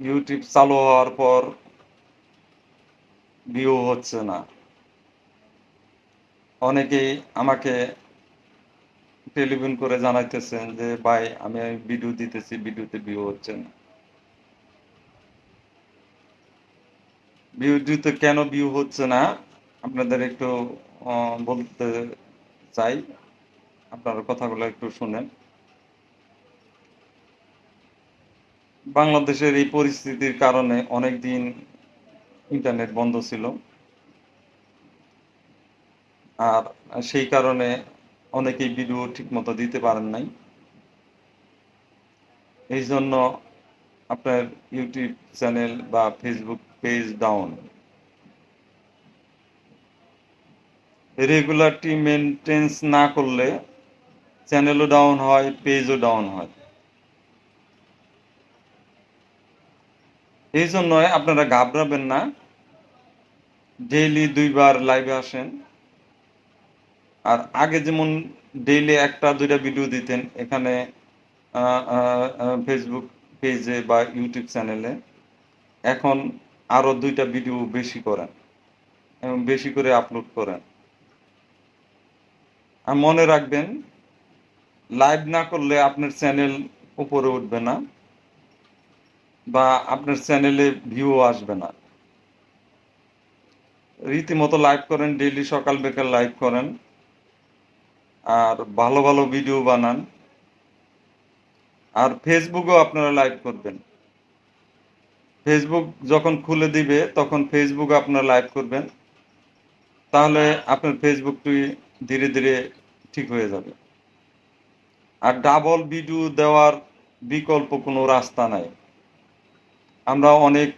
YouTube চালু হওয়ার পর ভিউ হচ্ছে না। অনেকেই আমাকে টেলিফোন করে জানাইতেছেন যে, ভাই, আমি ভিডিও দিতেছি ভিডিওতে ভিউ হচ্ছে না। ভিডিওতে কেন ভিউ হচ্ছে না? আপনাদের একটু বলতে চাই। আপনারা কথাগুলো একটু শুনেন। বাংলাদেশের এই পরিস্থিতির কারণে অনেক দিন ইন্টারনেট বন্ধ ছিল। আর সেই কারণে অনেকেই ভিডিও ঠিকমতো দিতে পারেন নাই। এই জন্য আপনার ইউটিউব চ্যানেল বা ফেসবুক পেজ ডাউন রেগুলারটি মেনটেন্স না করলে চ্যানেলও ডাউন হয় পেজও ডাউন হয়। এই জন্য আপনারা ঘাবড়াবেন না। ডেইলি দুইবার লাইভে আসেন। আর আগে যেমন ডেইলি একটা, দুইটা ভিডিও দিতেন এখানে ফেসবুক পেজে বা ইউটিউব চ্যানেলে এখন আরও দুইটা ভিডিও বেশি করেন এবং বেশি করে আপলোড করেন। আর মনে রাখবেন লাইভ না করলে আপনার চ্যানেল উপরে উঠবে না। বা আপনার চ্যানেলে ভিউ আসবে না। রীতিমতো লাইভ করেন ডেইলি সকাল বেকার লাইভ করেন, আর ভালো ভালো ভিডিও বানান। আর ফেসবুকও আপনারা লাইভ করবেন। ফেসবুক যখন খুলে দিবে, তখন ফেসবুক আপনারা লাইভ করবেন। তাহলে আপনার ফেসবুকটি ধীরে ধীরে ঠিক হয়ে যাবে। আর ডাবল ভিডিও দেওয়ার বিকল্প কোনো রাস্তা নাই। আমরা অনেক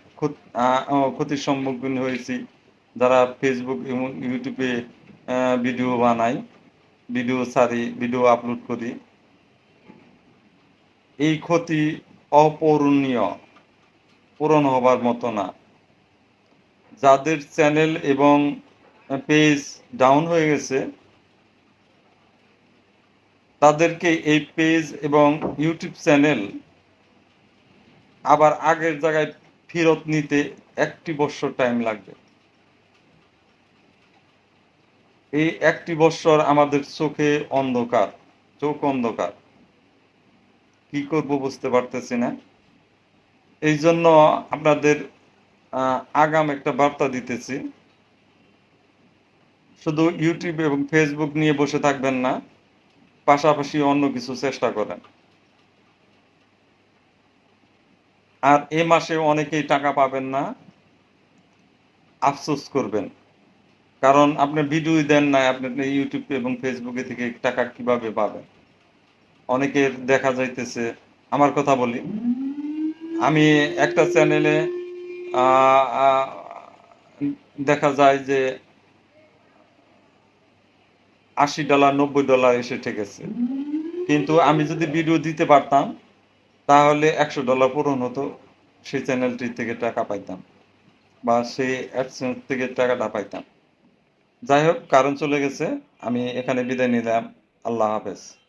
ক্ষতির সম্মুখীন হয়েছি। যারা ফেসবুক এবং ইউটিউবে ভিডিও বানাই, ভিডিও ছাড়ি ভিডিও আপলোড করি, এই ক্ষতি অপূরণীয়, পূরণ হবার মতো না। যাদের চ্যানেল এবং পেজ ডাউন হয়ে গেছে, তাদেরকে এই পেজ এবং ইউটিউব চ্যানেল আবার আগের জায়গায় ফেরত নিতে একটি বছর টাইম লাগবে। এই একটি বছর আমাদের চোখে অন্ধকার, চোখ অন্ধকার। কি করব বুঝতে পারতেছি না। এই জন্য আপনাদের আগাম একটা বার্তা দিতেছি। শুধু ইউটিউব এবং ফেসবুক নিয়ে বসে থাকবেন না, পাশাপাশি অন্য কিছু চেষ্টা করেন। আর এ মাসে অনেকেই টাকা পাবেন না, আফসোস করবেন। কারণ আপনি ভিডিও দেন না আপনি ইউটিউব এবং ফেসবুকে থেকে টাকা কীভাবে পাবেন? অনেকের দেখা যাইতেছে, আমার কথা বলি, আমি একটা চ্যানেলে দেখা যায় যে আশি ডলার নব্বই ডলার এসে ঠেকেছে। কিন্তু আমি যদি ভিডিও দিতে পারতাম তাহলে একশো ডলার পূরণ হতো, সেই চ্যানেলটি থেকে টাকা পাইতাম বা সেই অ্যাডসেন্স থেকে টাকাটা পাইতাম। যাই হোক, কারণ চলে গেছে, আমি এখানে বিদায় নিলাম। আল্লাহ হাফেজ।